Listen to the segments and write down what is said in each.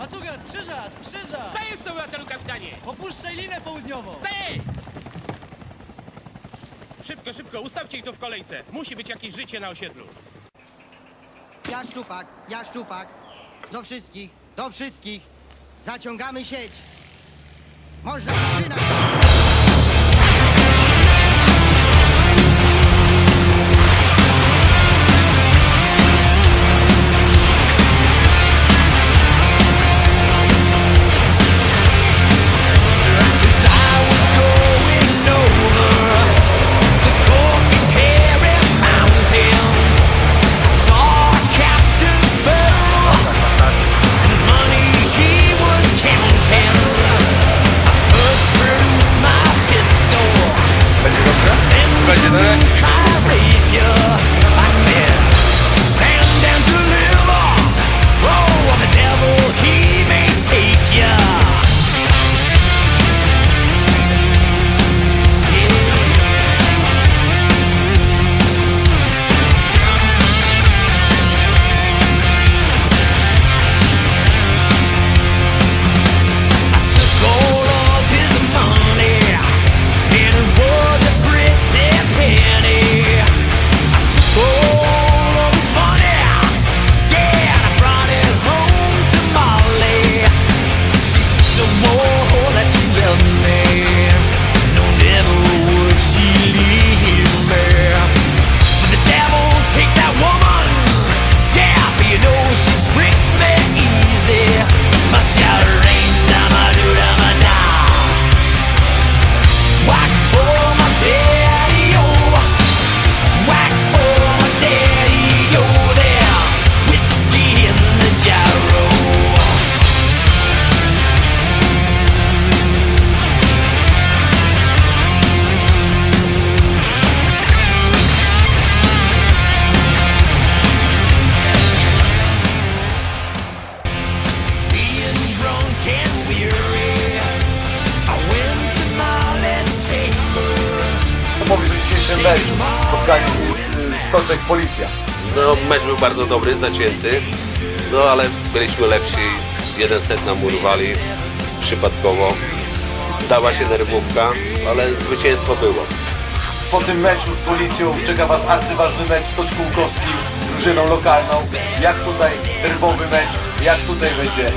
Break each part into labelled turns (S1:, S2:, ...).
S1: Skrzyża, skrzyża!
S2: Jest z tą latelu, kapitanie?
S1: Opuszczaj linę południową!
S2: Ty! Szybko, szybko, ustawcie ich tu w kolejce. Musi być jakieś życie na osiedlu.
S3: Ja szczupak, ja szczupak. Do wszystkich, do wszystkich. Zaciągamy sieć. Można zaczynać.
S4: Będzie dzisiejszym meczu? Spotkaniu z Stoczek Policja.
S5: No, mecz był bardzo dobry, zacięty. No, ale byliśmy lepsi. Jeden set nam urwali przypadkowo. Dała się nerwówka, ale zwycięstwo było.
S4: Po tym meczu z Policją czeka Was arcyważny mecz w z drużyną lokalną. Jak tutaj derbowy mecz, jak tutaj będzie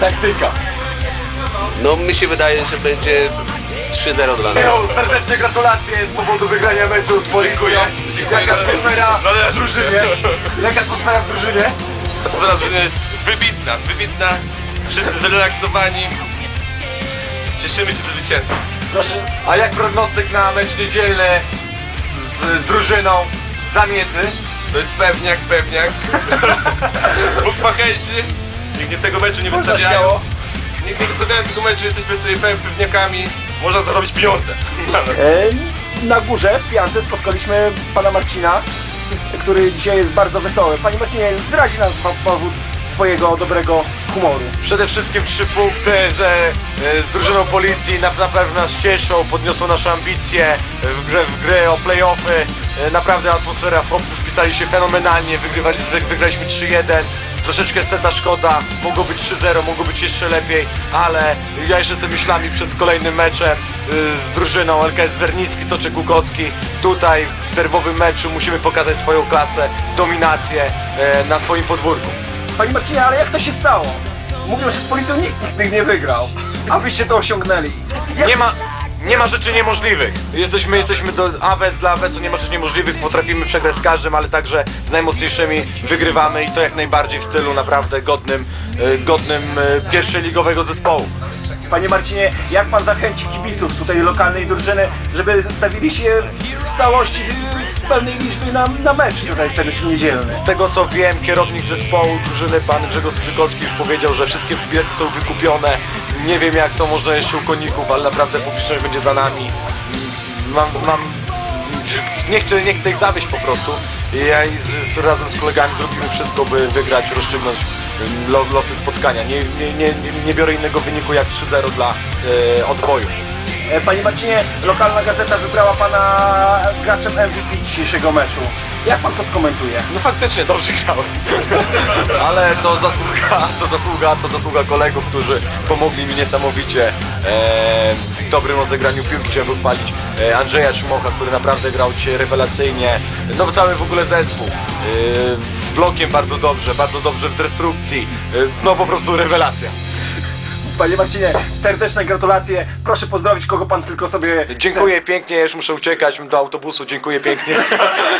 S4: taktyka.
S5: No, mi się wydaje, że będzie 3-0 dla nas.
S4: Michał, serdeczne gratulacje z powodu wygrania meczu z Policją. Jaka atmosfera w drużynie? Jaka atmosfera w drużynie?
S6: Atmosfera drużyny jest wybitna, wybitna. Wszyscy zrelaksowani. Cieszymy się ze zwycięstwa.
S4: Proszę. A jak prognostyk na mecz niedzielny z, z drużyną Zamiety?
S6: To jest pewniak, pewniak. Bóg pachęci. Nikt nie tego meczu nie wystawiają. Nikt nie wystawiają tego meczu, jesteśmy tutaj pe- pewniakami. Można zarobić pieniądze.
S7: E, Na górze w Piance spotkaliśmy pana Marcina, który dzisiaj jest bardzo wesoły. Panie Marcinie, zdradzi nam pan powód swojego dobrego humoru.
S4: Przede wszystkim trzy punkty ze, e, z drużyną policji na, na pewno nas cieszą, podniosło nasze ambicje w grze, w grę o playoffy. E, Naprawdę atmosfera, chłopcy spisali się fenomenalnie, wygrywali, wy- wygraliśmy 3-1. Troszeczkę seta szkoda, mogło być 3-0, mogło być jeszcze lepiej, ale ja jeszcze sobie myślami przed kolejnym meczem y, z drużyną LKS Wernicki, Soczek Łukowski. Tutaj w derbowym meczu musimy pokazać swoją klasę, dominację e, na swoim podwórku.
S7: Panie Marcinie, ale jak to się stało? Mówią, że z policją nikt nigdy nie wygrał, a wyście to osiągnęli.
S4: Nie ma, nie ma rzeczy niemożliwych. Jesteśmy, jesteśmy do AWS dla AWS-u, nie ma rzeczy niemożliwych, potrafimy przegrać z każdym, ale także z najmocniejszymi wygrywamy i to jak najbardziej w stylu naprawdę godnym, e, godnym e, pierwszoligowego zespołu.
S7: Panie Marcinie, jak pan zachęci kibiców tutaj lokalnej drużyny, żeby zostawili się w całości, w pełnej liczbie na, na mecz tutaj tego niedzielny?
S4: Z tego co wiem, kierownik zespołu drużyny, pan Grzegorz Słykowski już powiedział, że wszystkie bilety są wykupione. Nie wiem jak to można jeszcze u koników, ale naprawdę publiczność będzie za nami. Mam, mam nie, chcę, nie chcę ich zawieść po prostu. Ja z, z, razem z kolegami zrobimy wszystko, by wygrać, rozstrzygnąć lo, losy spotkania. Nie, nie, nie- nie biorę innego wyniku jak 3-0 dla e, odboju.
S7: E, Panie Marcinie, lokalna gazeta wybrała pana graczem MVP dzisiejszego meczu. Jak pan to skomentuje?
S4: No faktycznie dobrze grałem. ale to zasługa, to zasługa, to zasługa kolegów, którzy pomogli mi niesamowicie e, w dobrym rozegraniu piłki. Chciałem pochwalić e, Andrzeja Trzymocha, który naprawdę grał dzisiaj rewelacyjnie. No cały w ogóle zespół. E, z blokiem bardzo dobrze, bardzo dobrze w destrukcji. E, no po prostu rewelacja.
S7: Panie Marcinie, serdeczne gratulacje. Proszę pozdrowić kogo pan tylko sobie.
S4: Dziękuję pięknie, już muszę uciekać do autobusu. Dziękuję pięknie.